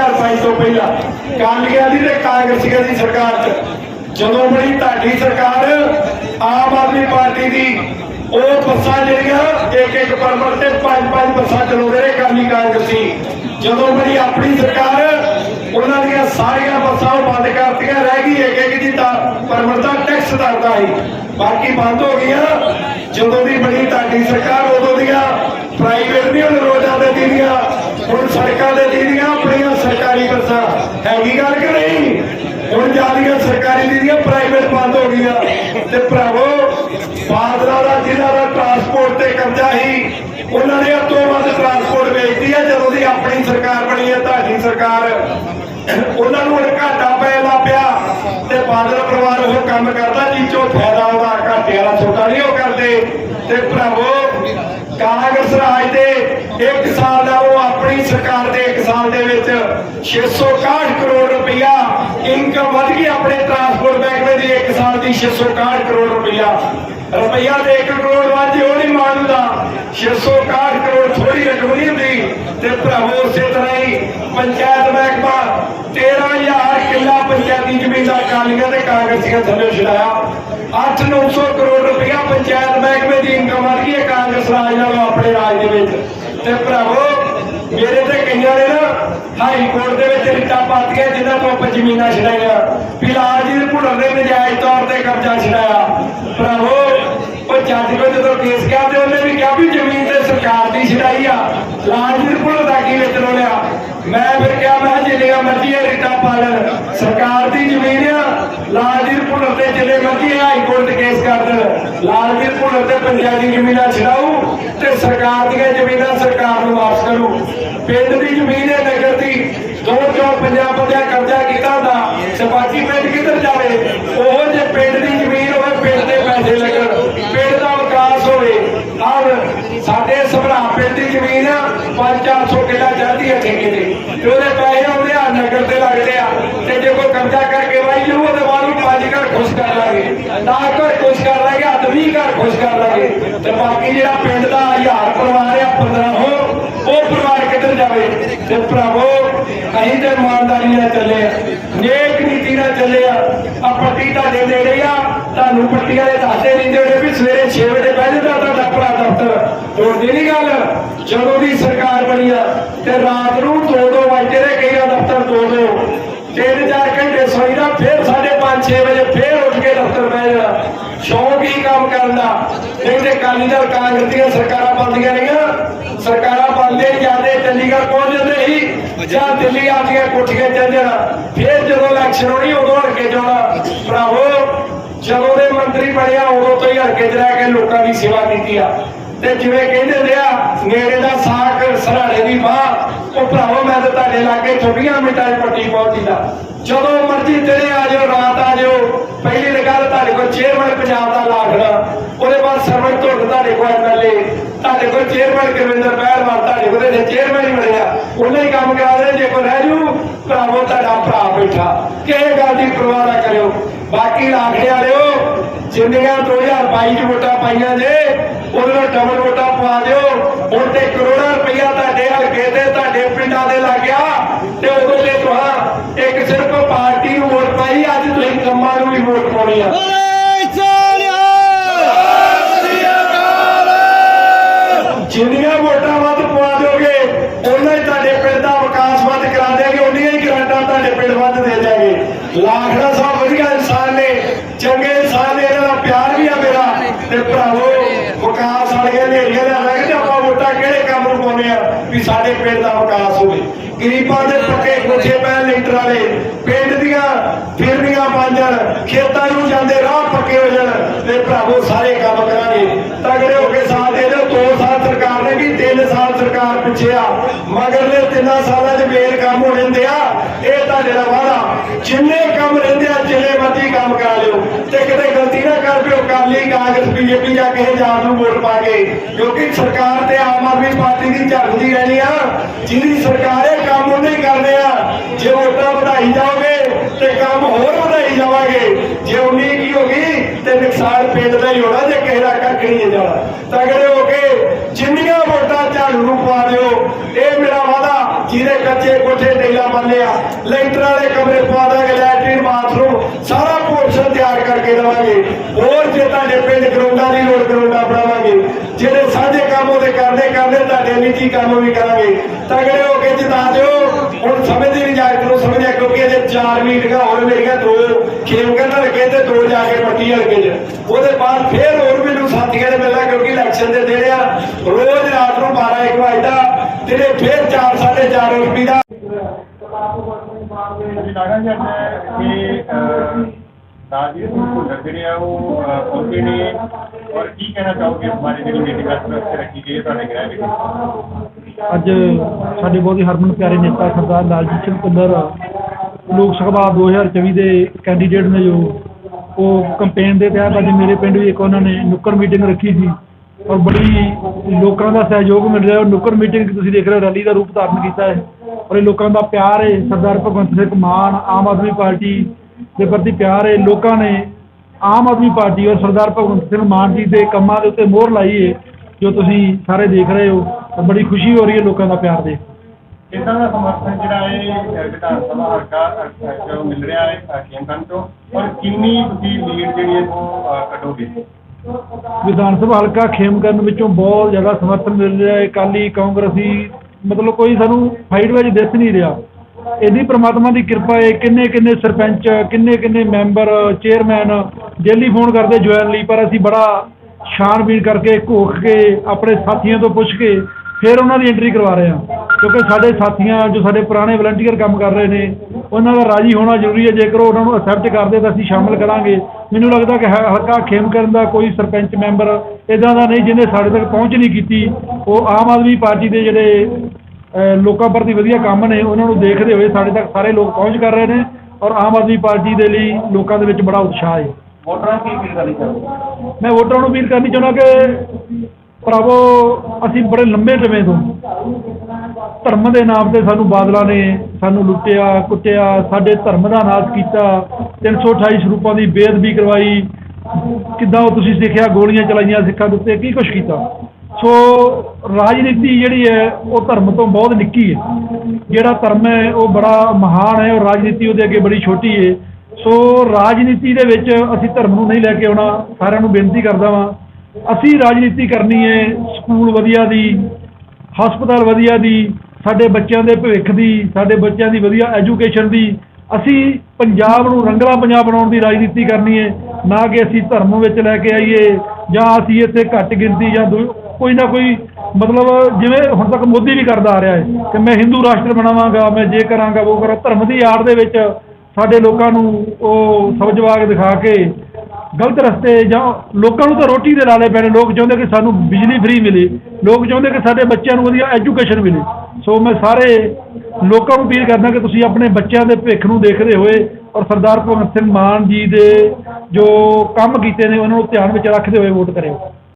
2022 ਤੋਂ ਪਹਿਲਾਂ। ਕਾਂਗਰਸੀਆਂ ਦੀ ਤੇ ਕਾਂਗਰਸੀਆਂ ਦੀ ਸਰਕਾਰ 'ਚ। ਜਦੋਂ ਬਣੀ ਤੁਹਾਡੀ ਸਰਕਾਰ, ਆਮ ਆਦਮੀ ਪਾਰਟੀ ਦੀ, ਉਹ ਬੱਸਾਂ ਜਿਹੜੀਆਂ ਇੱਕ ਇੱਕ ਪਰਮਟ ਤੇ ਪੰਜ ਪੰਜ ਬੱਸਾਂ ਚਲਾਉਂਦੇ ਰਹੇ ਕਾਲੀ ਕਾਂਗਰਸੀ ਜਦੋਂ ਬਣੀ ਆਪਣੀ ਸਰਕਾਰ, ਉਹਨਾਂ ਦੀਆਂ ਸਾਰੀਆਂ ਬੱਸਾਂ ਉਹ ਬੰਦ ਕਰਤੀਆਂ, ਰਹਿ ਗਈ ਇੱਕ ਇੱਕ ਦੀ ਤਾਂ ਪਰਮਟ ਦਾ ਟੈਕਸ ਦਰਦਾ ਸੀ ਬਾਕੀ ਬੰਦ ਹੋ ਗਈਆਂ। ਜਦੋਂ ਦੀ ਬਣੀ ਤੁਹਾਡੀ ਸਰਕਾਰ, ਉਦੋਂ ਦੀਆਂ ਪ੍ਰਾਈਵੇਟ ਨਹੀਂ ਹੁਣ ਰੋਜ਼ਾਂ ਦੇ ਦੀਦੀਆਂ, ਹੁਣ ਸੜਕਾਂ ਦੇ ਦੀਦੀਆਂ, ਆਪਣੀਆਂ ਸਰਕਾਰੀ ਹੈਗੀ ਗੱਲ ਕਿ ਨਹੀਂ? ਹੁਣ ਜਿਆਦੀਆਂ ਸਰਕਾਰੀ ਦੀਦੀਆਂ ਪ੍ਰਾਈਵੇਟ ਬੰਦ ਹੋ ਗਈਆਂ। ਤੇ ਭਰਾਵੋ, ਬਾਦਲਾ ਦਾ ਜ਼ਿਲ੍ਹਾ ਦਾ ਟਰਾਂਸਪੋਰਟ ਤੇ ਕਬਜ਼ਾ ਸੀ, ਉਹਨਾਂ ਨੇ ਤੋਂ ਵੱਧ ਟਰਾਂਸਪੋਰਟ ਵੇਚਦੀ ਹੈ ਜਦੋਂ ਦੀ ਆਪਣੀ ਸਰਕਾਰ ਬਣੀ ਹੈ ਤੁਹਾਡੀ ਸਰਕਾਰ, ਉਹਨਾਂ ਨੂੰ ਹੁਣ ਘਾਟਾ ਪੈਦਾ ਪਿਆ ਤੇ ਬਾਦਲ ਪਰਿਵਾਰ ਉਹ ਕੰਮ ਕਰਦਾ ਜੀ ਚੋਂ ਫਾਇਦਾ ਉਹਦਾ ਘਾਟੇ ਵਾਲਾ ਛੋਟਾ ਨਹੀਂ ਉਹ ਕਰਦੇ। ਤੇ ਭਰਾਵੋ, ਕਾਂਗਰਸ ਰਾਜ ਦੇ ਇੱਕ ਸਾਲ ਦਾ ਉਹ ਆਪਣੀ ਸਰਕਾਰ ਦੇ ਦੇ ਵਿੱਚ 661 ਕਰੋੜ ਰੁਪਇਆ ਇਨਕਮ ਵਧ ਗਈ ਆਪਣੇ ਟਰਾਂਸਪੋਰਟ ਮਹਿਕਮੇ ਦੀ ਇੱਕ ਸਾਲ ਦੀ 661 ਕਰੋੜ ਰੁਪਇਆ। ਰੁਪਇਆ ਤੇ 1 ਕਰੋੜ ਵਾਜੇ ਉਹ ਨਹੀਂ ਮੰਨਦਾ 661 ਕਰੋੜ ਥੋੜੀ ਰਕਮ ਨਹੀਂ ਹੁੰਦੀ। ਤੇ ਭਰਾਵੋ ਉਸੇ ਤਰ੍ਹਾਂ ਹੀ ਪੰਚਾਇਤ ਮਹਿਕਮਾ 13000 ਕਿੱਲਾ ਪੰਚਾਇਤੀ ਜ਼ਮੀਨ ਦਾ ਕਾਲੀਆਂ ਤੇ ਕਾਂਗਰਸੀਆਂ ਥੱਲੇ ਛਡਾਇਆ। 8-900 ਕਰੋੜ ਰੁਪਇਆ ਪੰਚਾਇਤ ਮਹਿਕਮੇ ਦੀ ਇਨਕਮ ਆ ਗਈ ਹੈ ਕਾਂਗਰਸ ਰਾਜ ਨਾਲੋਂ ਆਪਣੇ ਰਾਜ ਦੇ ਵਿੱਚ। ਤੇ ਭਰਾਵੋ, ਮੇਰੇ ਤੇ ਕਈਆਂ ਨੇ ਨਾ ਹਾਈ ਕੋਰਟ ਦੇ ਵਿੱਚ ਰਿਟਾਂ ਪਾਤੀਆਂ ਜਿਹਨਾਂ ਤੋਂ ਆਪਾਂ ਜ਼ਮੀਨਾਂ ਛਡਾਈਆਂ। ਫਿਲਹਾਲ ਜੀ ਭੁੱਲਰ ਨੇ ਨਜਾਇਜ਼ ਤੌਰ ਤੇ ਕਬਜ਼ਾ ਛਡਾਇਆ। ਭਰਾਵੋ, ਉਹ ਜੱਜ ਕੋ ਜਦੋਂ ਕੇਸ ਗਿਆ ਤੇ ਉਹਨੇ ਵੀ ਕਿਹਾ ਵੀ ਜ਼ਮੀਨ ਤੇ ਸਰਕਾਰ ਦੀ ਛਡਾਈ ਆ। ਲਾਜੀਰ ਭੁੱਲਰ ਦਾ ਕੀ ਵਿੱਚ ਰੋਲਿਆ। ਮੈਂ ਫਿਰ ਕਿਹਾ, ਮੈਂ ਕਿਹਾ, ਜਿੰਨੀਆਂ ਮਰਜ਼ੀ ਇਹ ਰਿਟਾਂ ਸਰਕਾਰ ਦੀ ਜ਼ਮੀਨ ਆ। ਲਾਲਜੀਤ ਭੁੱਲਰ ਤੇ ਜਿੰਨੇ ਮਰਜ਼ੀ ਹਾਈ ਕੋਰਟ ਕੇਸ ਕਰ ਦੇਣ। ਲਾਲਜੀਤ ਭੁੱਲਰ ਤੇ ਪੰਜਾਬੀ ਜ਼ਮੀਨਾਂ ਛਡਾਊ ਤੇ ਸਰਕਾਰ ਦੀਆਂ ਜ਼ਮੀਨਾਂ ਸਰਕਾਰ ਨੂੰ ਵਾਪਸ ਕਰੂ। ਪਿੰਡ ਦੀ ਜ਼ਮੀਨ ਹੈ, ਨਗਰ ਦੀ। ਦੋ ਚੋਂ ਪੰਜਾਬ ਬੰਦਿਆਂ ਕਬਜ਼ਾ ਕੀਤਾ ਹੁੰਦਾ ਸਪਾਜੀ ਪਿੰਡ ਕਿੱਧਰ ਜਾਵੇ? ਉਹ ਜੇ ਪਿੰਡ ਦੀ ਜ਼ਮੀਨ ਹੋਵੇ, ਪਿੰਡ ਦੇ ਪੈਸੇ ਲੱਗਣ। ਪਿੰਡ ਦਾ ਵਿਕਾਸ ਹੋਵੇ। ਆਹ ਸਾਡੇ ਸਭਰਾ ਪਿੰਡ ਦੀ ਜ਼ਮੀਨ 5-400 ਕਿੱਲਾ ਜਾਂਦੀ ਹੈ ਠੇਕੇ ਤੇ। ਤੇ ਉਹਦੇ ਪੈਸੇ ਆਉਂਦੇ ਆ, ਨਗਰ ਤੇ ਲੱਗਦੇ ਆ। ਤੇ ਜੇ ਕੋਈ ਕਬਜ਼ਾ ਕਰਕੇ ਵਾਈ ਲੂ ਉਹਦੇ ਬਾਅਦ ਨੂੰ ਪੰਜ ਘਰ ਖੁਸ਼ ਕਰ ਲਾਂਗੇ। ਨਾ ਘਰ ਖੁਸ਼ ਕਰ ਲਾਂਗੇ ਹੱਥ 20 ਘਰ ਖੁਸ਼ ਕਰ ਲਾਂਗੇ। ਤੇ ਬਾਕੀ ਜਿਹੜਾ ਪਿੰਡ ਦਾ ਹਜ਼ਾਰ ਪਰਿਵਾਰ ਆ 15 ਹੋ ਉਹ ਪਰਿਵਾਰ ਕਿੱਧਰ ਜਾਵੇ ਤੇ ਭਰਾਵੋ, ਅਸੀਂ ਤੇ ਇਮਾਨਦਾਰੀ ਨਾਲ ਚੱਲੇ ਆ, ਨੇਕ ਨੀਤੀ ਨਾਲ ਚੱਲੇ ਆ। ਆ ਪੱਟੀ ਤੁਹਾਡੇ ਨੇੜੇ ਆ, ਤੁਹਾਨੂੰ ਪੱਟੀ ਦੇ ਦੱਸਦੇ ਨਹੀਂ ਜਿਹੜੇ ਵੀ ਸਵੇਰੇ 6 ਵਜੇ ਬਹਿ ਜਾਂਦਾ ਤੁਹਾਡਾ ਭਰਾ ਦਫ਼ਤਰ। ਤੋੜਦੀ ਨਹੀਂ ਗੱਲ, ਜਦੋਂ ਦੀ ਸਰਕਾਰ ਬਣੀ ਆ, ਤੇ ਰਾਤ ਨੂੰ 2-2 ਵਜੇ ਦੇ ਕਈ ਦਫ਼ਤਰ ਦੋ ਦੋ ਤਿੰਨ ਚਾਰ ਘੰਟੇ ਸੋਈਦਾ ਫਿਰ 5:30 6 ਵਜੇ ਫਿਰ ਉੱਠ ਕੇ ਦਫ਼ਤਰ ਬਹਿ ਜਾਣਾ ਸ਼ੌਂਕ ਕਰਨ ਦਾ। ਨਹੀਂ ਤੇ ਦਲ ਕਾਂਗਰਸ ਦੀਆਂ ਸਰਕਾਰਾਂ ਬਣਦੀਆਂ ਰਹੀਆਂ ਸਰਕਾਰਾਂ ਬਣਦੇ ਜਾਂਦੇ, ਚੰਡੀਗੜ੍ਹ ਪਹੁੰਚ ਜਾਂਦੇ ਸੀ ਜਾਂ ਦਿੱਲੀ ਆ ਕੇ ਕੋਠੀਆਂ ਚੱਲ ਜਾਣਾ ਫਿਰ ਜਦੋਂ ਇਲੈਕਸ਼ਨ ਹੋਣੀ, ਉਦੋਂ ਹਲਕੇ ਜਾਣਾ ਭਰਾਵੋ, ਜਦੋਂ ਦੇ ਮੰਤਰੀ ਬਣਿਆ, ਉਦੋਂ ਤੋਂ ਹੀ ਹਲਕੇ 'ਚ ਰਹਿ ਕੇ ਲੋਕਾਂ ਦੀ ਸੇਵਾ ਕੀਤੀ ਆ। ਤੇ ਜਿਵੇਂ ਕਹਿੰਦੇ ਹੁੰਦੇ ਆ, ਨੇੜੇ ਦਾ ਸਾਖ ਸਰਾੜੇ ਦੀ ਬਾਹ ਉਹ ਭਰਾਵੋ, ਮੈਂ ਤਾਂ ਤੁਹਾਡੇ ਲਾਗੇ ਛੋਟੀਆਂ ਮਿੰਟਾਂ 'ਚ ਪੱਟੀ ਪਹੁੰਚੀ ਦਾ। ਜਦੋਂ ਮਰਜ਼ੀ ਦਿਨੇ ਆ ਜਾਓ, ਰਾਤ ਆ ਜਾਓ ਤੁਹਾਡੇ ਕੋਲ ਚੇਅਰਮੈਨ ਪੰਜਾਬ ਦਾ ਲਾਗਣਾ ਉਹਦੇ ਬਾਅਦ ਸਰਵਣ ਧੁੰਦ ਤੁਹਾਡੇ ਕੋਲ ਐਮਐਲਏ ਤੁਹਾਡੇ ਕੋਲ ਚੇਅਰਮੈਨ ਗੁਰਵਿੰਦਰ ਪਹਿਲਵਾਨ ਤੁਹਾਡੇ ਕੋਲ ਤੇ ਚੇਅਰਮੈਨ ਹੀ ਬਣਿਆ ਉਹਨੇ ਹੀ ਕੰਮ ਕਰਾ ਰਹੇ ਜੇ ਕੋਈ ਰਹਿ ਜੂ, ਭਰਾਵੋ, ਤੁਹਾਡਾ ਭਰਾ ਬੈਠਾ। ਕਿਸੇ ਗੱਲ ਦੀ ਪਰਵਾਹ ਨਾ ਕਰਿਓ। ਬਾਕੀ ਲਾਖੜੇ ਵਾਲਿਓ ਜਿੰਨੀਆਂ 2022 ਚ ਵੋਟਾਂ ਪਾਈਆਂ ਜੇ ਉਹਨਾਂ ਨੂੰ ਡਬਲ ਵੋਟਾਂ ਪਵਾ ਦਿਓ ਹੁਣ ਤੇ ਕਰੋੜਾਂ ਰੁਪਈਆ ਤੁਹਾਡੇ ਹਲਕੇ ਤੇ ਤੁਹਾਡੇ ਪਿੰਡਾਂ ਦੇ ਲੱਗ ਗਿਆ ਤੇ ਉਦੋਂ ਤੇ ਤੁਹਾਂ ਇੱਕ ਸਿਰਫ ਪਾਰਟੀ ਨੂੰ ਵੋਟ ਪਾਈ ਅੱਜ ਤੁਸੀਂ ਕੰਮਾਂ ਨੂੰ ਵੀ ਵੋਟ ਪਾਉਣੀ ਆ ਜਿੰਨੀਆਂ ਵੋਟਾਂ ਵੱਧ ਪਵਾ ਦਿਓਗੇ, ਉਹਨਾਂ ਹੀ ਤੁਹਾਡੇ ਪਿੰਡ ਦਾ ਵਿਕਾਸ ਵੱਧ ਕਰਾ ਦੇਗੇ ਉਨੀਆਂ ਹੀ ਗ੍ਰਾਂਟਾਂ ਤੁਹਾਡੇ ਪਿੰਡ ਵੱਧ ਦੇ ਜਾਗੇ ਲਾਖੜਾ ਸਾਹਿਬ ਵਧੀਆ ਇਨਸਾਨ ਨੇ, ਚੰਗੇ ਇਨਸਾਨ ਨੇ, ਇਹਨਾਂ ਦਾ ਪਿਆਰ ਵੀ ਆ ਮੇਰਾ। ਤੇ ਭਰਾਵੋ, ਵਿਕਾਸ ਵਾਲੀਆਂ ਨੇਰੀਆਂ ਦਾ ਲੱਗ ਤੇ ਆਪਾਂ ਵੋਟਾਂ ਕਿਹੜੇ ਕੰਮ ਨੂੰ ਪਾਉਂਦੇ ਆ, ਵੀ ਸਾਡੇ ਪਿੰਡ ਦਾ ਵਿਕਾਸ ਹੋਵੇ। ਗਰੀਬਾਂ ਦੇ ਪੱਕੇ ਕੋਠੇ ਪੈ ਲੀਟਰ ਵਾਲੇ ਪਿੰਡ ਦੀਆਂ ਫਿਰਨੀਆਂ ਬਾਂਝਣ ਖੇਤਾਂ ਨੂੰ ਜਾਂਦੇ ਰਾਹ ਪੱਕੇ ਹੋ ਜਾਣ ਤੇ ਭਰਾਵੋ ਸਾਰੇ ਕੰਮ ਕਰਾਂਗੇ ਤਗੜੇ ਹੋ ਕੇ ਸਾਥ ਦੇ ਦਿਓ ਦੋ ਸਾਲ ਸਰਕਾਰ ਨੇ ਵੀ ਤਿੰਨ ਸਾਲ ਸਰਕਾਰ ਪਿੱਛੇ ਆ। ਮਗਰਲੇ ਤਿੰਨਾਂ ਸਾਲਾਂ 'ਚ ਮੇਲ ਕੰਮ ਹੋ ਜਾਂਦੇ ਆ। ਇਹ ਤੁਹਾਡੇ ਦਾ ਵਾਦਾ ਜਿੰਨੇ ਕੰਮ ਰਹਿੰਦੇ ਆ, ਜਿੰਨੇ ਮਰਜ਼ੀ ਕੰਮ ਕਰਾ ਲਿਓ। ਤੇ ਕਿਤੇ ਗਲਤੀ ਨਾ ਕਰ ਪਿਓ ਕਾਲੀ ਕਾਂਗਰਸ, ਬੀਜੇਪੀ ਜਾਂ ਕਿਸੇ ਜਾਤ ਨੂੰ ਵੋਟ ਪਾ ਕੇ। ਕਿਉਂਕਿ ਸਰਕਾਰ ਤੇ ਆਮ ਆਦਮੀ ਪਾਰਟੀ ਦੀ ਝੜਦੀ ਰਹਿਣੀ ਆ। ਜਿਹਦੀ ਸਰਕਾਰ ਇਹ ਕੰਮ ਉਹਨੇ ਕਰਦੇ ਆ। ਜੇ ਵੋਟਾਂ ਵਧਾਈ ਜਾਓਗੇ ਤੇ ਕੰਮ ਹੋਰ ਵਧਾਈ ਜਾਵਾਂਗੇ। ਜੇ ਉਨੀ ਕੀ ਹੋ ਗਈ ਤੇ ਨੁਕਸਾਨ ਪਿੰਡ ਦਾ ਹੀ ਹੋਣਾ, ਜੇ ਕਿਸੇ ਦਾ ਕੱਖ ਨਹੀਂ ਜਾਣਾ। ਤਗੜੇ ਹੋ ਕੇ ਜਿੰਨੀਆਂ ਪਾ ਦਿਓ। ਇਹ ਮੇਰਾ ਵਾਦਾ ਜਿਹਦੇ ਕੱਚੇ ਕੋਠੇ ਡੇਲਾ ਵਾਲੇ ਆ ਲੈਂਟਰ ਵਾਲੇ ਕਮਰੇ ਪਵਾ ਦਾਂਗੇ ਲੈਟਰੀਨ ਬਾਥਰੂਮ। ਸਾਰਾ ਪੋਰਸ਼ਨ ਤਿਆਰ ਕਰਕੇ ਦੇਵਾਂਗੇ। ਹੋਰ ਜੇ ਤੁਹਾਡੇ ਪਿੰਡ ਗਰਾਊਂਡਾਂ ਦੀ ਲੋੜ ਗਰਾਊਂਡਾਂ ਬਣਾਵਾਂਗੇ। ਜਿਹੜੇ ਸਾਂਝੇ ਕੰਮ ਉਹਦੇ ਕਰਦੇ ਕਰਦੇ ਤੁਹਾਡੇ ਨਿੱਜੀ ਕੰਮ ਵੀ ਕਰਾਂਗੇ। ਤਗੜੇ ਹੋ ਕੇ ਜਿਤਾ ਦਿਓ। ਹੁਣ ਸਮਝਦੇ ਨਹੀਂ ਜਾਇ ਨੂੰ ਸਮਝਿਆ, ਕਿਉਂਕਿ ਅਜੇ ਚਾਰ ਮੀਟਿੰਗਾਂ ਹੋਰ ਮੇਰੀਆਂ ਦੋ ਖੇਮ ਕਰਨ ਲੱਗੇ ਤੇ ਦੋ ਜਾ ਕੇ ਪੱਟੀ ਹਲਕੇ 'ਚ। ਉਹਦੇ ਬਾਅਦ ਫੇਰ ਹੋਰ ਮੈਨੂੰ ਸਾਥੀਆਂ ਨੇ ਮਿਲਣਾ, ਕਿਉਂਕਿ ਇਲੈਕਸ਼ਨ ਦੇ ਦਿਨ ਆ ਰੋਜ਼ ਰਾਤ ਨੂੰ 12 1 ਵਜੇ ਦਾ ਫੇਰ 4 4.5 ਰੁਪਏ ਦਾ ਅੱਜ ਰਾਜੀ ਭੁੱਲਰ ਜਿਹੜੇ ਆ ਉਹ ਪਹੁੰਚੇ ਨੇ ਔਰ ਕੀ ਕਹਿਣਾ ਚਾਹੋਗੇ ਇਸ ਜਿਹੜੀ ਮੀਟਿੰਗ ਅੱਜ ਰੱਖੀ ਗਈ ਹੈ ਤੁਹਾਡੇ ਗ੍ਰਹਿ ਵਿੱਚ ਅੱਜ ਸਾਡੇ ਬਹੁਤ ਹੀ ਹਰਮਨ ਪਿਆਰੇ ਨੇਤਾ ਸਰਦਾਰ ਲਾਲਜੀਤ ਸਿੰਘ ਭੁੱਲਰ, ਲੋਕ ਸਭਾ 2024 ਦੇ ਕੈਂਡੀਡੇਟ ਨੇ ਜੋ, ਉਹ ਕੰਪੇਨ ਦੇ ਤਹਿਤ ਅੱਜ ਮੇਰੇ ਪਿੰਡ ਵੀ ਇੱਕ ਉਹਨਾਂ ਨੇ ਨੁੱਕਰ ਮੀਟਿੰਗ ਰੱਖੀ ਸੀ। ਔਰ ਬੜੀ ਲੋਕਾਂ ਦਾ ਸਹਿਯੋਗ ਮਿਲ ਰਿਹਾ ਉਹ ਨੁੱਕਰ ਮੀਟਿੰਗ ਤੁਸੀਂ ਦੇਖ ਰਹੇ ਹੋ ਰੈਲੀ ਦਾ ਰੂਪ ਧਾਰਨ ਕੀਤਾ ਹੈ। ਔਰ ਇਹ ਲੋਕਾਂ ਦਾ ਪਿਆਰ ਹੈ। ਸਰਦਾਰ ਭਗਵੰਤ ਸਿੰਘ ਮਾਨ ਆਮ ਆਦਮੀ ਪਾਰਟੀ ਦੇ ਪ੍ਰਤੀ ਪਿਆਰ ਹੈ। ਲੋਕਾਂ ਨੇ ਆਮ ਆਦਮੀ ਪਾਰਟੀ ਔਰ ਸਰਦਾਰ ਭਗਵੰਤ ਸਿੰਘ ਮਾਨ ਜੀ ਦੇ ਕੰਮਾਂ ਦੇ ਉੱਤੇ ਮੋਹਰ ਲਾਈ ਹੈ ਜੋ ਤੁਸੀਂ ਸਾਰੇ ਦੇਖ ਰਹੇ ਹੋ। ਤਾਂ ਬੜੀ ਖੁਸ਼ੀ ਹੋ ਰਹੀ ਹੈ ਲੋਕਾਂ ਦਾ ਪਿਆਰ ਦੇਖ। ਕੇ। ਦਾ ਸਮਰਥਨ ਜਿਹੜਾ ਹੈ ਵਿਧਾਨ ਸਭਾ ਹਲਕਾ ਅਹ, ਮਿਲ ਰਿਹਾ ਹੈ ਕੇਂਦਰ ਤੋਂ? ਔਰ ਕਿੰਨੀ ਤੁਸੀਂ ਲੀਡ ਜਿਹੜੀ ਹੈ ਉਹ ਕੱਢੋਗੇ? ਵਿਧਾਨ ਸਭਾ ਹਲਕਾ ਖੇਮਕਰਨ ਵਿੱਚੋਂ ਬਹੁਤ ਜ਼ਿਆਦਾ ਸਮਰਥਨ ਮਿਲ ਰਿਹਾ ਹੈ। ਅਕਾਲੀ ਕਾਂਗਰਸੀ, ਮਤਲਬ ਕੋਈ ਸਾਨੂੰ ਫਾਈਟ ਵਿੱਚ ਦਿਸ ਨਹੀਂ ਰਿਹਾ। ਇਹਦੀ ਪ੍ਰਮਾਤਮਾ ਦੀ ਕਿਰਪਾ ਹੈ ਕਿੰਨੇ ਕਿੰਨੇ ਸਰਪੰਚ ਕਿੰਨੇ ਕਿੰਨੇ ਮੈਂਬਰ, ਚੇਅਰਮੈਨ ਡੇਲੀ ਫੋਨ ਕਰਦੇ ਜੁਆਇਨ ਲਈ, ਪਰ ਅਸੀਂ ਬੜਾ ਛਾਣਬੀਣ ਕਰਕੇ, ਘੋਖ ਕੇ, ਆਪਣੇ ਸਾਥੀਆਂ ਤੋਂ ਪੁੱਛ ਕੇ ਫਿਰ ਉਹਨਾਂ ਦੀ ਐਂਟਰੀ ਕਰਵਾ ਰਹੇ ਹਾਂ। ਕਿਉਂਕਿ ਸਾਡੇ ਸਾਥੀਆਂ ਜੋ ਸਾਡੇ ਪੁਰਾਣੇ ਵਲੰਟੀਅਰ ਕੰਮ ਕਰ ਰਹੇ ਨੇ, ਉਹਨਾਂ ਦਾ ਰਾਜੀ ਹੋਣਾ ਜ਼ਰੂਰੀ ਹੈ। ਜੇਕਰ ਉਹ ਉਹਨਾਂ ਨੂੰ ਅਕਸੈਪਟ ਕਰਦੇ ਤਾਂ ਅਸੀਂ ਸ਼ਾਮਲ ਕਰਾਂਗੇ। ਮੈਨੂੰ ਲੱਗਦਾ ਕਿ ਹ- ਹਲਕਾ ਖੇਮਕਰਨ ਦਾ ਕੋਈ ਸਰਪੰਚ ਮੈਂਬਰ ਇਦਾਂ ਦਾ ਨਹੀਂ ਜਿਹਨੇ ਸਾਡੇ ਤੱਕ ਪਹੁੰਚ ਨਹੀਂ ਕੀਤੀ। ਉਹ ਆਮ ਆਦਮੀ ਪਾਰਟੀ ਦੇ ਜਿਹੜੇ ਅਹ, ਲੋਕਾਂ ਪ੍ਰਤੀ ਵਧੀਆ ਕੰਮ ਨੇ ਉਹਨਾਂ ਨੂੰ ਦੇਖਦੇ ਹੋਏ ਸਾਡੇ ਤੱਕ ਸਾਰੇ ਲੋਕ ਪਹੁੰਚ ਕਰ ਰਹੇ ਨੇ ਔਰ ਆਮ ਆਦਮੀ ਪਾਰਟੀ ਦੇ ਲਈ ਲੋਕਾਂ ਦੇ ਵਿੱਚ ਬੜਾ ਉਤਸ਼ਾਹ ਹੈ। ਵੋਟਰਾਂ ਕੀ ਅਪੀਲ ਕਰਨੀ ਚਾਹੋਗੇ? ਮੈਂ ਵੋਟਰਾਂ ਨੂੰ ਅਪੀਲ ਕਰਨੀ ਚਾਹੁੰਦਾ ਕਿ ਭਰਾਵੋ ਅਸੀਂ ਬੜੇ ਲੰਬੇ ਸਮੇਂ ਤੋਂ ਧਰਮ ਦੇ ਨਾਮ ਤੇ ਸਾਨੂੰ ਬਾਦਲਾਂ ਨੇ ਸਾਨੂੰ ਲੁੱਟਿਆ, ਕੁੱਟਿਆ, ਸਾਡੇ ਧਰਮ ਦਾ ਨਾਸ਼ ਕੀਤਾ 328 ਸਰੂਪਾਂ ਦੀ ਬੇਅਦਬੀ ਕਰਵਾਈ। ਕਿੱਦਾਂ ਉਹ ਤੁਸੀਂ ਦੇਖਿਆ ਗੋਲੀਆਂ ਚਲਾਈਆਂ ਸਿੱਖਾਂ ਦੇ ਉੱਤੇ, ਕੀ ਕੁਛ ਕੀਤਾ? ਸੋ ਰਾਜਨੀਤੀ ਜਿਹੜੀ ਹੈ, ਉਹ ਧਰਮ ਤੋਂ ਬਹੁਤ ਨਿੱਕੀ ਹੈ। ਜਿਹੜਾ ਧਰਮ ਹੈ, ਉਹ ਬੜਾ ਮਹਾਨ ਹੈ ਔਰ ਰਾਜਨੀਤੀ ਉਹਦੇ ਅੱਗੇ ਬੜੀ ਛੋਟੀ ਹੈ। ਸੋ ਰਾਜਨੀਤੀ ਦੇ ਵਿੱਚ ਅਸੀਂ ਧਰਮ ਨੂੰ ਨਹੀਂ ਲੈ ਕੇ ਆਉਣਾ, ਸਾਰਿਆਂ ਨੂੰ ਬੇਨਤੀ ਕਰਦਾ ਵਾਂ। ਅਸੀਂ ਰਾਜਨੀਤੀ ਕਰਨੀ ਹੈ, ਸਕੂਲ ਵਧੀਆ ਦੀ, ਹਸਪਤਾਲ ਵਧੀਆ ਦੀ ਸਾਡੇ ਬੱਚਿਆਂ ਦੇ ਭਵਿੱਖ ਦੀ, ਸਾਡੇ ਬੱਚਿਆਂ ਦੀ ਵਧੀਆ ਐਜੂਕੇਸ਼ਨ ਦੀ, ਅਸੀਂ ਪੰਜਾਬ ਨੂੰ ਰੰਗਲਾ ਪੰਜਾਬ ਬਣਾਉਣ ਦੀ ਰਾਜਨੀਤੀ ਕਰਨੀ ਹੈ, ਨਾ ਕਿ ਅਸੀਂ ਧਰਮ ਵਿੱਚ ਲੈ ਕੇ ਆਈਏ, ਜਾਂ ਅਸੀਂ ਇੱਥੇ ਘੱਟ ਗਿਣਤੀ ਜਾਂ ਦੂ- ਕੋਈ ਨਾ ਕੋਈ ਮਤਲਬ ਜਿਵੇਂ ਹੁਣ ਤੱਕ ਮੋਦੀ ਵੀ ਕਰਦਾ ਆ ਰਿਹਾ ਹੈ, ਕਿ ਮੈਂ ਹਿੰਦੂ ਰਾਸ਼ਟਰ ਬਣਾਵਾਂਗਾ, ਮੈਂ ਜੇ ਕਰਾਂਗਾ, ਉਹ ਕਰਾਂ, ਧਰਮ ਦੀ ਆੜ ਦੇ ਵਿੱਚ ਸਾਡੇ ਲੋਕਾਂ ਨੂੰ ਉਹ ਸਬਜਵਾਗ ਦਿਖਾ ਕੇ ਗਲਤ ਰਸਤੇ ਜਾਂ ਲੋਕਾਂ ਨੂੰ ਤਾਂ ਰੋਟੀ ਦੇ ਲਾਲੇ ਪੈਣੇ, ਲੋਕ ਚਾਹੁੰਦੇ ਕਿ ਸਾਨੂੰ ਬਿਜਲੀ ਫ੍ਰੀ ਮਿਲੇ, ਲੋਕ ਚਾਹੁੰਦੇ ਕਿ ਸਾਡੇ ਬੱਚਿਆਂ ਨੂੰ ਵਧੀਆ ਐਜੂਕੇਸ਼ਨ ਮਿਲੇ। ਸੋ ਮੈਂ ਸਾਰੇ ਲੋਕਾਂ ਨੂੰ ਅਪੀਲ ਕਰਦਾ ਕਿ ਤੁਸੀਂ ਆਪਣੇ ਬੱਚਿਆਂ ਦੇ ਭਵਿੱਖ ਨੂੰ ਦੇਖਦੇ ਹੋਏ ਔਰ ਸਰਦਾਰ ਭਗਵੰਤ ਸਿੰਘ ਮਾਨ ਜੀ ਦੇ ਜੋ ਕੰਮ ਕੀਤੇ ਨੇ, ਉਹਨਾਂ ਨੂੰ ਧਿਆਨ ਵਿੱਚ ਰੱਖਦੇ ਹੋਏ ਵੋਟ ਕਰਿਓ।